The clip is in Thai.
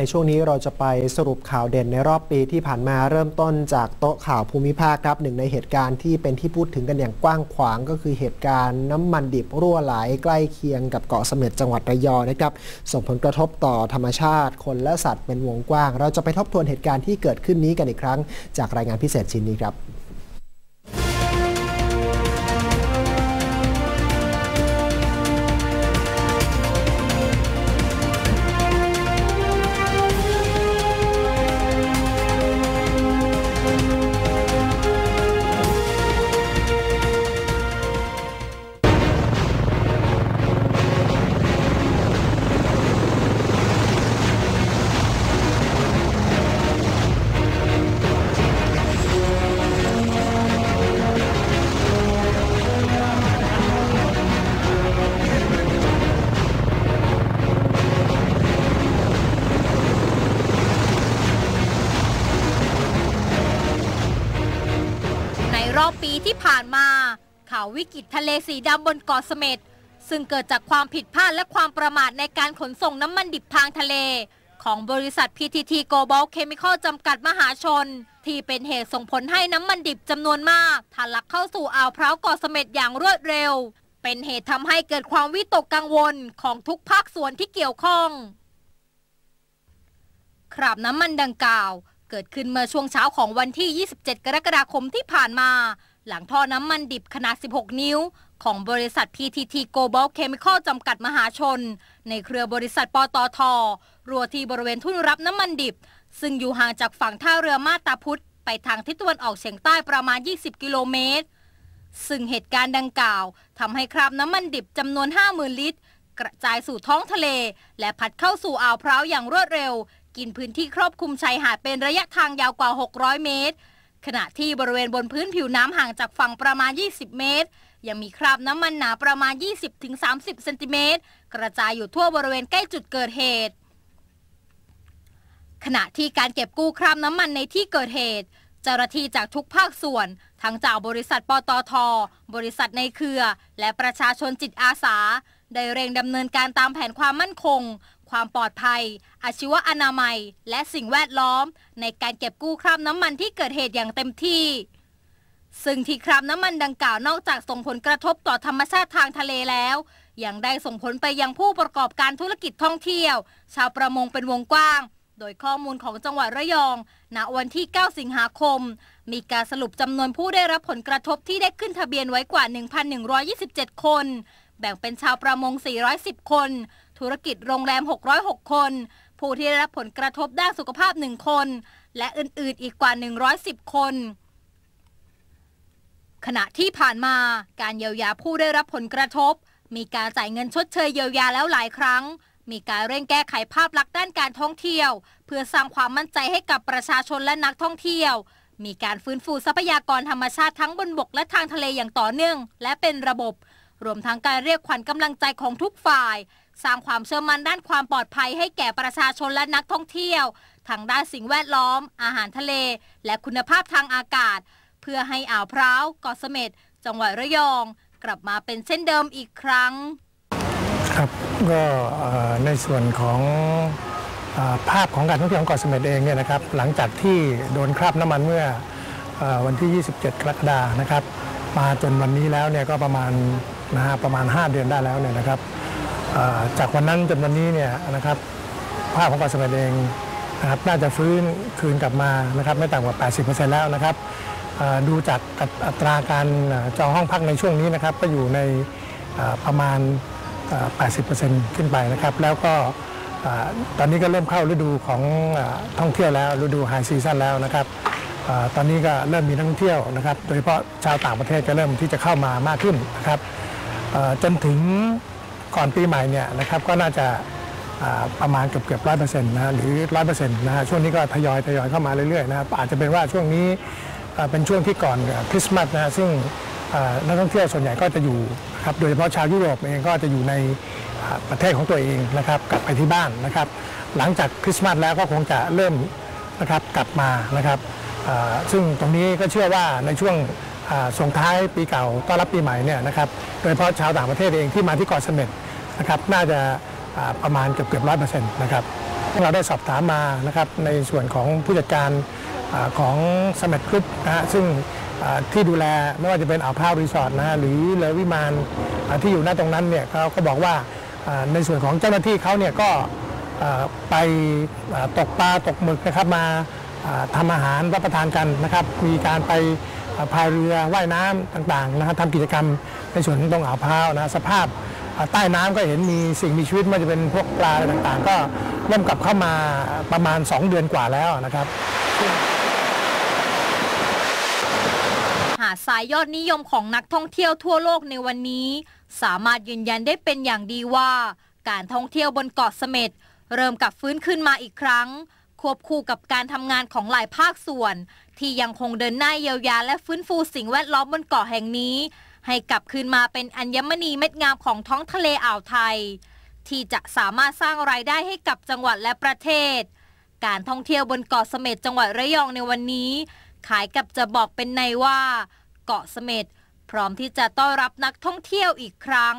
ในช่วงนี้เราจะไปสรุปข่าวเด่นในรอบปีที่ผ่านมาเริ่มต้นจากโต๊ะข่าวภูมิภาคครับหนึ่งในเหตุการณ์ที่เป็นที่พูดถึงกันอย่างกว้างขวางก็คือเหตุการณ์น้ำมันดิบรั่วไหลใกล้เคียงกับเกาะเสม็ดจังหวัดระยองนะครับส่งผลกระทบต่อธรรมชาติ คนและสัตว์เป็นวงกว้าง เราจะไปทบทวนเหตุการณ์ที่เกิดขึ้นนี้กันอีกครั้ง จากรายงานพิเศษชิ้นนี้ครับ ที่ผ่านมาข่าววิกฤตทะเลสีดำบนเกาะเสม็ดซึ่งเกิดจากความผิดพลาดและความประมาทในการขนส่งน้ำมันดิบทางทะเล ของบริษัท PTT Global Chemical จำกัดมหาชน ที่เป็นเหตุส่งผลให้น้ำมันดิบจำนวนมากทะลักเข้าสู่อ่าวพร้าวเกาะเสม็ดอย่างรวดเร็ว เป็นเหตุทำให้เกิดความวิตกกังวลของทุกภาคส่วนที่เกี่ยวข้องคราบน้ำมันดังกล่าว เกิดขึ้นเมื่อช่วงเช้าของวันที่ 27 กรกฎาคมที่ผ่านมา หลังท่อน้ำมันดิบขนาด 16 นิ้ว ของบริษัท PTT Global Chemical จำกัดมหาชน ในเครือบริษัทปตท รัวที่บริเวณทุ่นรับน้ำมันดิบ ซึ่งอยู่ห่างจากฝั่งท่าเรือมาตาพุธไปทางทิศตะวันออกเฉียงใต้ประมาณ 20 กิโลเมตร ซึ่งเหตุการณ์ดังกล่าวทำให้คราบน้ำมันดิบจำนวน 50,000 ลิตร กระจายสู่ท้องทะเล และพัดเข้าสู่อ่าวพร้าวอย่างรวดเร็ว กินพื้นที่ครอบคลุมชายหาดเป็นระยะทางยาวกว่า 600 เมตร ขณะที่บริเวณบนพื้นผิวน้ำห่างจากฝั่งประมาณ 20 เมตร ยังมีคราบน้ำมันหนาประมาณ 20-30 เซนติเมตร กระจายอยู่ทั่วบริเวณใกล้จุดเกิดเหตุ ขณะที่การเก็บกู้คราบน้ำมันในที่เกิดเหตุ เจ้าหน้าที่จากทุกภาคส่วน ทั้งจากบริษัทปตท บริษัทในเครือ และประชาชนจิตอาสา ได้เร่งดำเนินการตามแผนความมั่นคง ความปลอดภัย อาชีวอนามัย และสิ่งแวดล้อม ในการเก็บกู้คราบน้ำมันที่เกิดเหตุอย่างเต็มที่ ซึ่งที่คราบน้ำมันดังกล่าวนอกจากส่งผลกระทบต่อธรรมชาติทางทะเลแล้ว ยังได้ส่งผลไปยังผู้ประกอบการธุรกิจท่องเที่ยว ชาวประมงเป็นวงกว้าง โดยข้อมูลของจังหวัดระยอง ณ วันที่ 9 สิงหาคม มีการสรุปจำนวนผู้ได้รับผลกระทบที่ได้ขึ้นทะเบียนไว้กว่า 1,127 คน แบ่งเป็นชาวประมง 410 คน ธุรกิจโรงแรม 606 คน ผู้ที่ได้รับผลกระทบด้านสุขภาพ 1 คน และอื่นๆ อีกกว่า 110 คน ขณะที่ผ่านมาการเยียวยาผู้ได้รับผลกระทบ มีการจ่ายเงินชดเชยเยียวยาแล้วหลายครั้ง มีการเร่งแก้ไขภาพลักษณ์ด้านการท่องเที่ยว เพื่อสร้างความมั่นใจให้กับประชาชนและนักท่องเที่ยวมีการฟื้นฟูทรัพยากรธรรมชาติทั้งบนบกและทางทะเลอย่างต่อเนื่อง และเป็นระบบ รวมทั้งการเรียกขวัญกำลังใจของทุกฝ่าย สร้างความเชื่อมั่นด้านความปลอดภัยให้แก่ประชาชนและนักท่องเที่ยวทางด้านสิ่งแวดล้อม อาหารทะเล และคุณภาพทางอากาศ เพื่อให้อ่าวพร้าวเกาะเสม็ดจังหวัดระยอง กลับมาเป็นเช่นเดิมอีกครั้ง ครับก็ในส่วนของอภาพของการท่องเที่ยวของเกาะเสม็ดเองเนี่ยนะครับ หลังจากที่โดนคราบน้ำมันเมื่ออวันที่ 27 กรกฎานะครับ มาจนวันนี้แล้วเนี่ยก็ประมาณนะฮะประมาณ 5 เดือนได้แล้วเนี่ยนะครับ จากวันนั้นจนวันนี้เนี่ยนะครับภาพของเกาะเสม็ดเองนะครับน่าจะฟื้นคืนกลับมานะครับไม่ต่ำกว่า 80%แล้วนะครับดูจากอัตราการจองห้องพักในช่วงนี้นะครับก็อยู่ในประมาณ 80%ขึ้นไปนะครับ แล้วก็ตอนนี้ก็เริ่มเข้าฤดูของท่องเที่ยวแล้วฤดูไฮซีซั่นแล้วนะครับตอนนี้ก็เริ่มมีนักท่องเที่ยวนะครับ โดยเฉพาะชาวต่างประเทศก็เริ่มที่จะเข้ามามากขึ้นนะครับจนถึง ก่อนปีใหม่เนี่ยนะครับก็น่าจะประมาณเกือบเกือบร้อยเปอร์เซ็นต์นะหรือร้อยเปอร์เซ็นต์นะฮะช่วงนี้ก็ทยอยทยอยเข้ามาเรื่อยๆนะครับอาจจะเป็นว่าช่วงนี้เป็นช่วงที่ก่อนคริสต์มาสนะซึ่งนักท่องเที่ยวส่วนใหญ่ก็จะอยู่ครับโดยเฉพาะชาวยุโรปเองก็จะอยู่ในประเทศของตัวเองนะครับกลับไปที่บ้านนะครับ หลังจากคริสต์มาสแล้วก็คงจะเริ่มนะครับกลับมานะครับซึ่งตรงนี้ก็เชื่อว่าในช่วง ส่งท้ายปีเก่าต้อนรับปีใหม่เนี่ยนะครับโดยเฉพาะชาวต่างประเทศเองที่มาที่เกาะเสม็ดนะครับน่าจะประมาณเกือบเกือบร้อยเปอร์เซ็นต์นะครับเราได้สอบถามมานะครับในส่วนของผู้จัดการอของสมัตกรุ๊ปนะฮะซึ่งที่ดูแลไม่ว่าจะเป็นอ่าวพาวรีสอร์ทนะฮะหรือเลอวิมานที่อยู่หน้าตรงนั้นเนี่ยเขาก็บอกว่าในส่วนของเจ้าหน้าที่เขาเนี่ยก็ไปตกปลาตกหมึกนะครับมาทำอาหารรับประทานกันนะครับ มีการไป พายเรือว่ายน้ำต่างๆนะครับทำกิจกรรมในส่วนของตรงอ่าวพาวนะสภาพใต้น้ำก็เห็นมีสิ่งมีชีวิตไมันจะเป็นพวกปลาอะไรต่างๆ ก็เริ่มกลับเข้ามาประมาณ 2 เดือนกว่าแล้วนะครับหาดทรายยอดนิยมของนักท่องเที่ยวทั่วโลกในวันนี้ สามารถยืนยันได้เป็นอย่างดีว่า การท่องเที่ยวบนเกาะเสม็ดเริ่มกลับฟื้นขึ้นมาอีกครั้ง ควบคู่กับการทำงานของหลายภาคส่วน ที่ยังคงเดินหน้าเยียวยาและฟื้นฟูสิ่งแวดล้อมบนเกาะแห่งนี้ ให้กลับคืนมาเป็นอัญมณีเม็ดงามของท้องทะเลอ่าวไทย ที่จะสามารถสร้างรายได้ให้กับจังหวัดและประเทศ การท่องเที่ยวบนเกาะเสม็ดจังหวัดระยองในวันนี้ ขายกับจะบอกเป็นในว่า เกาะเสม็ดพร้อมที่จะต้อนรับนักท่องเที่ยวอีกครั้ง